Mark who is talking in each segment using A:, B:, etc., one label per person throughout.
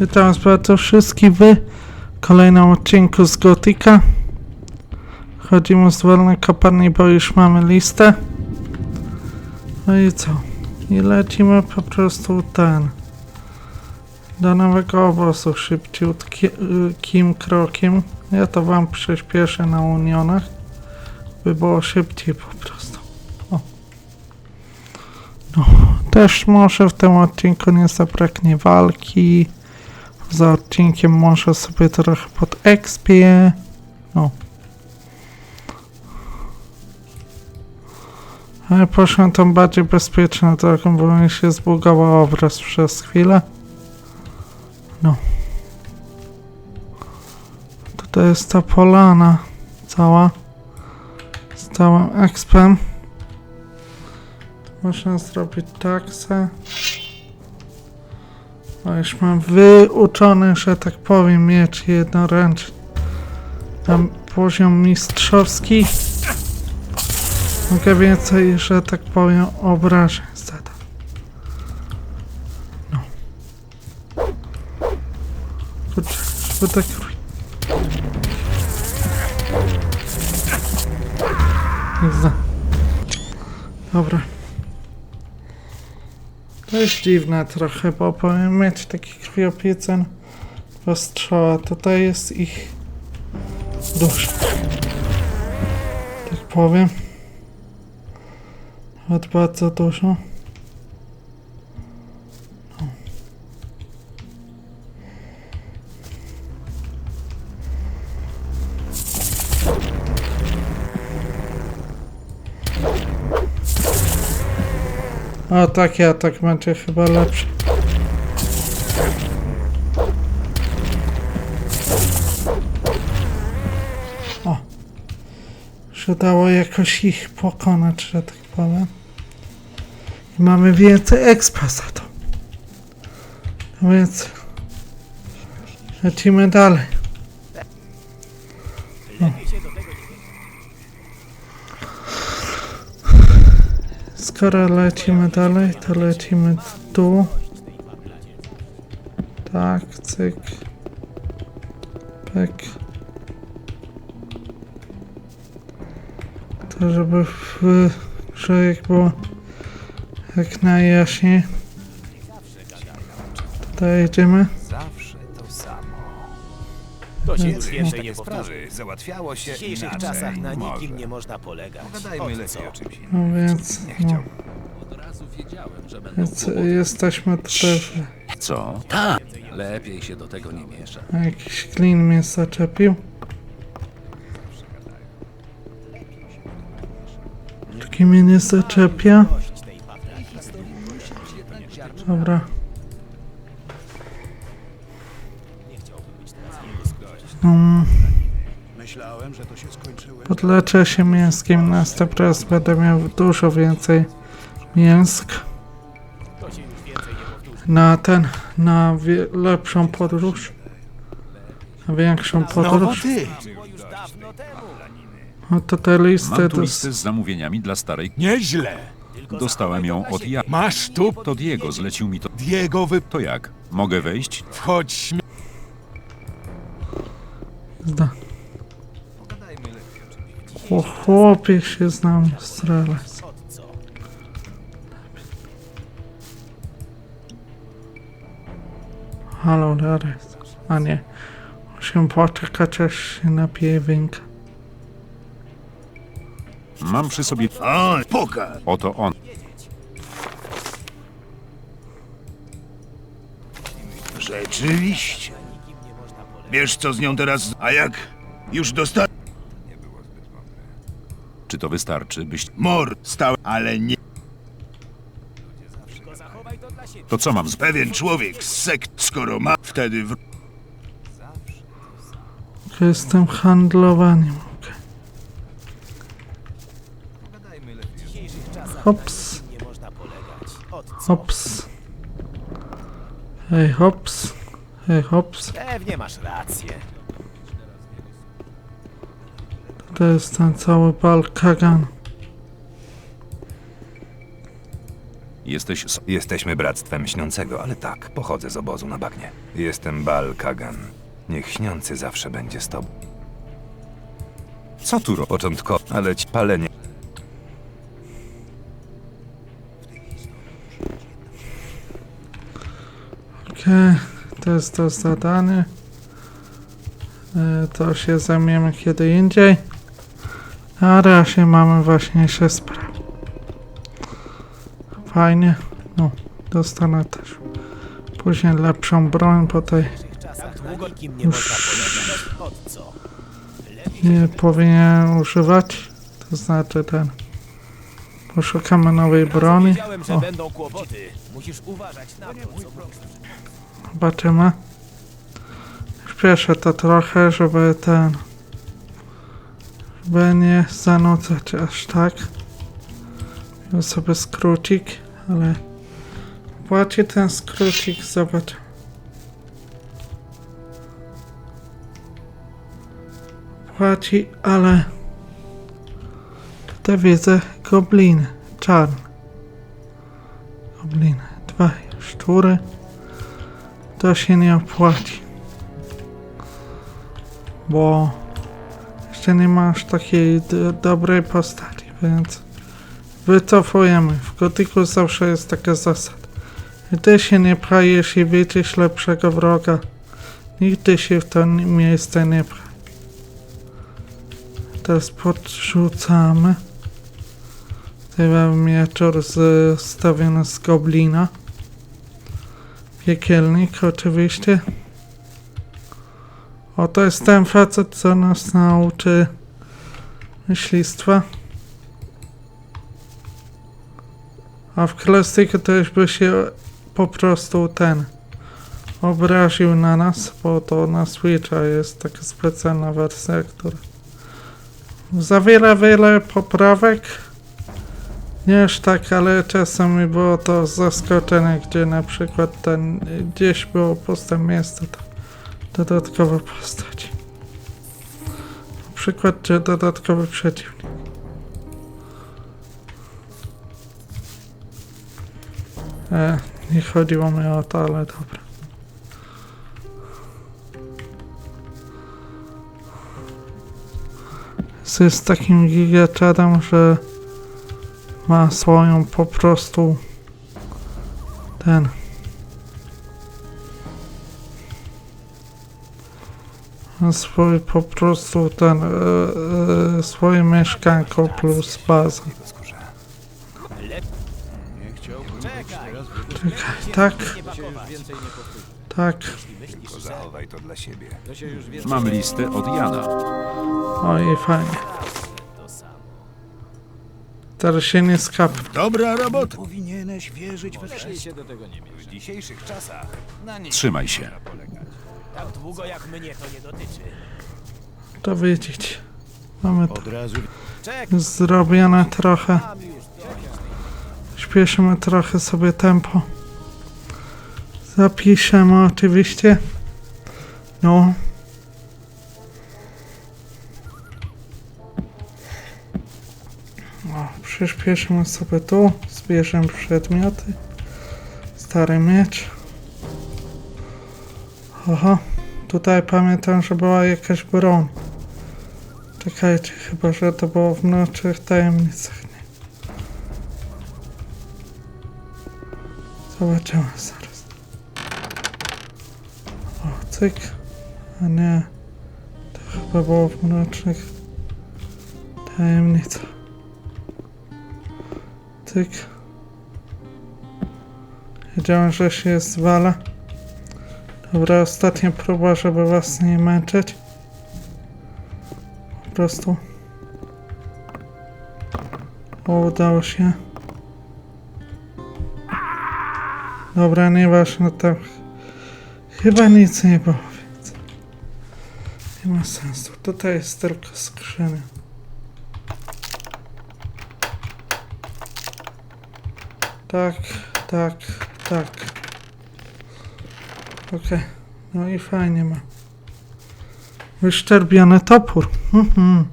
A: Witam was bardzo wszystkich w kolejnym odcinku z Gotika. Chodzimy z wolnej kopalni, bo już mamy listę. No i co? I lecimy po prostu ten do nowego obozu szybciutkim krokiem. Ja to wam przyspieszę na unionach, by było szybciej po prostu. O. No, też może w tym odcinku nie zabraknie walki. Za odcinkiem może sobie trochę pod expie. No. Ale poszłem tą bardziej bezpieczną drogą, bo mi się zbugował obraz przez chwilę. No. Tutaj jest ta polana cała. Z całym expem. Można zrobić taksę. O, już mam wyuczony, że tak powiem, miecz jednoręczny. Tam poziom mistrzowski. Mogę więcej, że tak powiem, obrażeń zadać. No. Kurczę, żeby tak... Dobra. To jest dziwne trochę, bo powinien mieć taki krwiopijcen postrzała. Tutaj jest ich dużo. Tak powiem. Nawet bardzo dużo. O, taki atak będzie chyba lepszy. O. Że dało jakoś ich pokonać, że tak powiem. I mamy więcej expa za to. Więc... Lecimy dalej. Skoro lecimy dalej, to lecimy tu. Tak, cyk. Pek. To żeby w człowiek było jak najjaśniej. Tutaj jedziemy.
B: To
C: się
A: Nic
C: już
A: nie.
C: więcej nie powtórzy.
B: Sprawy załatwiało się
C: W dzisiejszych
B: inaczej.
C: czasach na
B: Może.
C: nikim nie można polegać.
B: Pogadajmy
C: Od
B: lepiej
C: co?
B: o czymś innym.
A: No więc,
B: Nie
A: no,
B: chciałbym.
A: więc jesteśmy tutaj. w-
D: Co? Tak. Lepiej się do tego nie miesza.
A: Jakiś klin mnie zaczepił. Taki mnie nie zaczepia. Dobra.
B: Myślałem, że to się skończyło.
A: podleczę się mięskiem. Następny raz będę miał dużo więcej mięsk. Na ten, na lepszą podróż. Na większą podróż.
B: ty!
A: No to te listy
D: Mam tu listę z zamówieniami dla starej.
B: Nieźle!
D: Dostałem ją od ja.
B: Masz tu
D: To Diego zlecił mi to.
B: Diego wy...
D: To jak? Mogę wejść?
B: Wchodź śmie...
A: Zda. O chłopie się znam strzelec. Halo, Darek. A nie. Musimy poczekać aż się napije winka.
D: Mam przy sobie.
B: O, pokaż!
D: Oto on.
B: Rzeczywiście. Wiesz co z nią teraz... A jak? Już dosta...
D: To wystarczy, byś.
B: Mor stał, ale nie...
D: To co mam z.
B: Pewien człowiek z sekt, skoro ma... Wtedy w...
A: Jestem handlowaniem. okej. Hops.
C: Nie można polegać. Od co?
A: Hops. Hej, hops. Hej, hops.
C: Pewnie masz rację.
A: To jest ten cały bal kagan.
D: Jesteś s-
E: Jesteśmy bractwem śniącego, ale tak, pochodzę z obozu na bagnie. Jestem Bal Kagan. Niech śniący zawsze będzie z tobą.
D: Co tu ro...
E: Początkowo, ale ci palenie.
A: Okej, to jest to zadanie. E, To się zajmiemy kiedy indziej. Na razie mamy ważniejsze sprawy. Fajnie. No, dostanę też później lepszą broń, bo tej
C: nikim nie
A: powinien używać. To znaczy ten. Poszukamy nowej broni. O, zobaczymy. Śpieszę to trochę, żeby ten. Żeby nie zanudzać aż tak. Miał sobie skrócik, ale. Płaci ten skrócik, zobacz. Płaci, ale. Tutaj widzę gobliny. Czarne. Gobliny. Dwa szczury. To się nie opłaci. Bo jeszcze nie masz takiej dobrej postaci, więc wycofujemy. W gotyku zawsze jest taka zasada. Gdy się nie prajesz i widzisz lepszego wroga, nigdy się w to miejsce nie praj. Teraz podrzucamy. Mamy mieczor zestawiony z goblina. Piekielnik oczywiście. O, to jest ten facet, co nas nauczy myślistwa. A w klasyku to już by się po prostu ten obraził na nas, bo to na Switcha jest taka specjalna wersja, która zawiera wiele poprawek. Nie aż tak, ale czasami było to zaskoczenie, gdzie na przykład ten gdzieś było puste miejsce, to dodatkowe postaci. Na przykład, czy dodatkowy przeciwnik. E, nie chodziło mi o to, ale dobra. Jest takim gigaczadem, że ma swoją po prostu ten swój po prostu ten e, e, swoje mieszkanko plus bazę.
C: Czekaj.
A: Tak, tak.
E: Zachowaj to dla siebie.
D: Mam listę od Jana.
A: Oj, fajnie. Teraz się nie skap.
B: Dobra robota.
E: Powinieneś wierzyć we
C: Lepiej do tego nie
E: W dzisiejszych czasach na nic
D: Trzymaj się.
C: Tak długo jak mnie to nie dotyczy.
A: To wiedzieć. Mamy to
B: Od razu
C: Czekaj.
A: zrobione trochę.
C: Już dość.
A: Śpieszymy trochę sobie tempo. Zapiszemy oczywiście. No. O, przyspieszymy sobie tu. Zbierzemy przedmioty. Stary miecz. Aha. Tutaj pamiętam, że była jakaś broń. Czekajcie, chyba, że to było w noczych tajemnicach. Nie. Zobaczymy zaraz. O, cyk. A nie. To chyba było w mrocznych tajemnicach. Cyk. Wiedziałem, że się zwala. Dobra, ostatnia próba, żeby was nie męczyć. Po prostu. O, udało się. Dobra, nieważne, tam chyba nic nie było, więc nie ma sensu. Tutaj jest tylko skrzynia. Tak, tak, tak. Okej, no i fajnie ma. Wyszczerbiony topór. Mhm.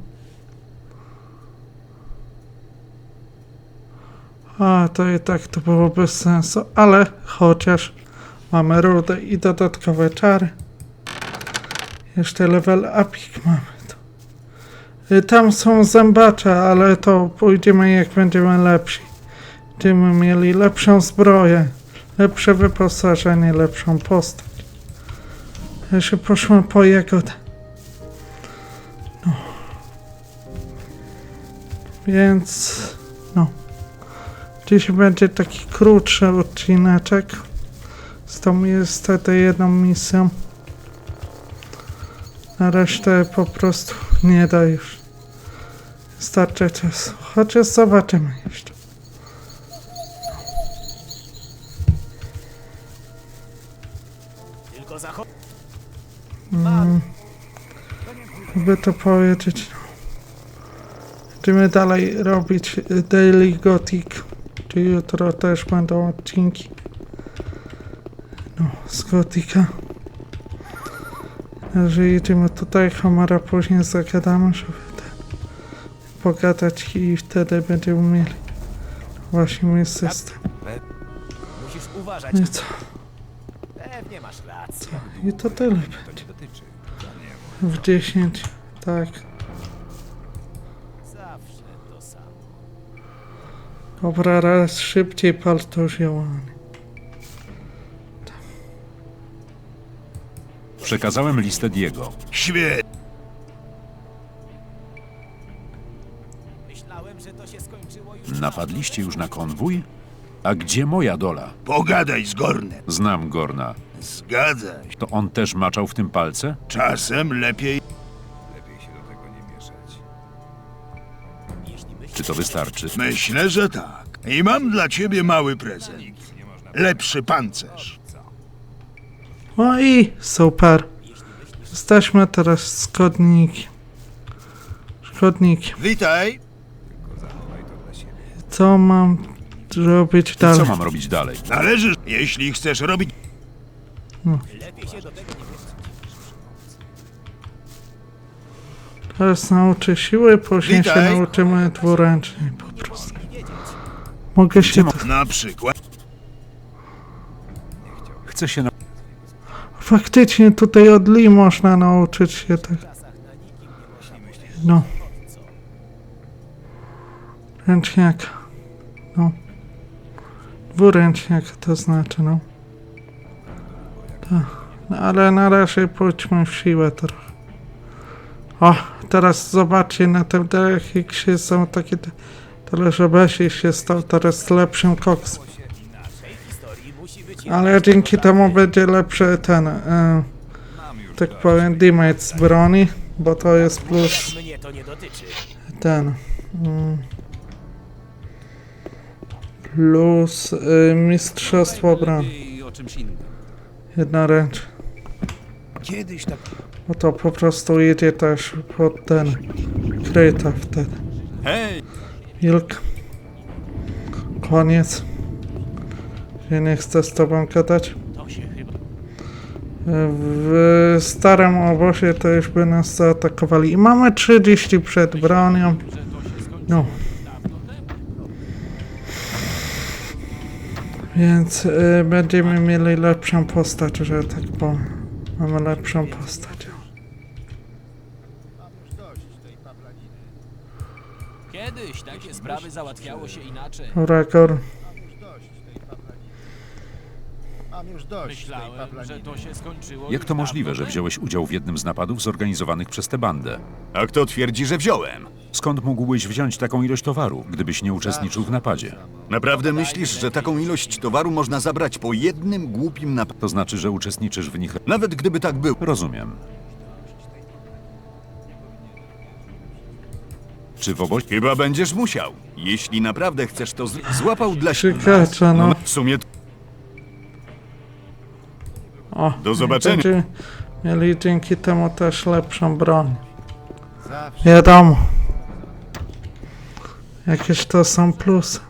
A: A, to i tak to było bez sensu, ale chociaż mamy rudę i dodatkowe czary. Jeszcze level upik mamy. Y, Tam są zębacze, ale to pójdziemy jak będziemy lepsi. Będziemy mieli lepszą zbroję, lepsze wyposażenie, lepszą postać. Ja się poszłem po jagodę. No. Więc... No. Dziś będzie taki krótszy odcineczek. Z tą niestety jedną misją. Na resztę po prostu nie da już. Starczy czasu. Chociaż zobaczymy jeszcze. Mm, by to powiedzieć. Będziemy dalej robić Daily Gothic. Czy jutro też będą odcinki. No, z Gotika. Że idziemy tutaj, Homera później zagadamy, żeby pogadać i wtedy będziemy mieli właśnie mój system.
C: Musisz uważać.
A: No i co?
C: Pewnie masz rację.
A: I to tyle W 10, tak.
C: Zawsze to samo.
A: Dobra, raz szybciej pal to ziołanie.
D: Przekazałem listę Diego.
B: Świetnie.
C: Myślałem, że to się skończyło już.
D: Napadliście już na konwój? A gdzie moja dola?
B: Pogadaj z Gornem.
D: Znam Gorna.
B: Zgadza się.
D: To on też maczał w tym palce?
B: Czasem lepiej.
E: Lepiej się do tego nie mieszać.
D: Czy to wystarczy?
B: Myślę, że tak. I mam dla ciebie mały prezent. Lepszy pancerz.
A: No i super. Jesteśmy teraz zgodniki. Szkodniki.
B: Witaj.
E: Zachowaj to dla siebie.
A: Co mam robić dalej?
D: co mam robić dalej?
B: Należysz, jeśli chcesz robić.
C: Lepiej się do tego nie mieszać.
A: Teraz nauczę siły, później się
B: Witaj.
A: nauczymy dwuręcznej po prostu. Mogę się... To...
B: Na przykład.
D: Chcę się na...
A: Faktycznie tutaj od Lee można nauczyć się tak. No. Ręczniaka. No. Dwuręczniaka to znaczy, no. Tak. No, ale na razie pójdźmy w siłę trochę. O, teraz zobaczcie, na tym DX są takie te- talerzobesie się stał teraz lepszym koksem. Ale dzięki temu będzie lepszy ten, e, tak powiem, damage z broni, bo to jest plus ten. Mm, plus y, mistrzostwo broni. Jednoręcz.
C: Kiedyś tak...
A: Bo to po prostu idzie też pod ten kryta wtedy.
C: Hej!
A: Wilk. Koniec. Ja nie chcę z tobą gadać. W starym obozie to już by nas zaatakowali. I mamy 30 przed bronią. No. Więc y, będziemy mieli lepszą postać, że tak powiem. Mamy lepszą postać.
F: Kiedyś takie sprawy załatwiało się inaczej.
A: Ragor.
G: Mam już dość tej
F: Myślałem, że to się skończyło.
D: Jak
F: już
D: to
F: dawno
D: możliwe, że
F: temu.
D: wziąłeś udział w jednym z napadów zorganizowanych przez tę bandę?
B: A kto twierdzi, że wziąłem?
D: Skąd mógłbyś wziąć taką ilość towaru, gdybyś nie uczestniczył w napadzie?
H: Naprawdę myślisz, że taką ilość towaru można zabrać po jednym głupim napadzie?
D: To znaczy, że uczestniczysz w nich...
H: Nawet gdyby tak było.
D: Rozumiem. Czy w obozie...
H: Chyba będziesz musiał. Jeśli naprawdę chcesz to z... złapał dla siebie.
A: Krzykacza, no.
H: W sumie
A: O,
H: Do zobaczenia.
A: Będziemy mieli dzięki temu też lepszą broń. Wiadomo. Jakieś to są plusy.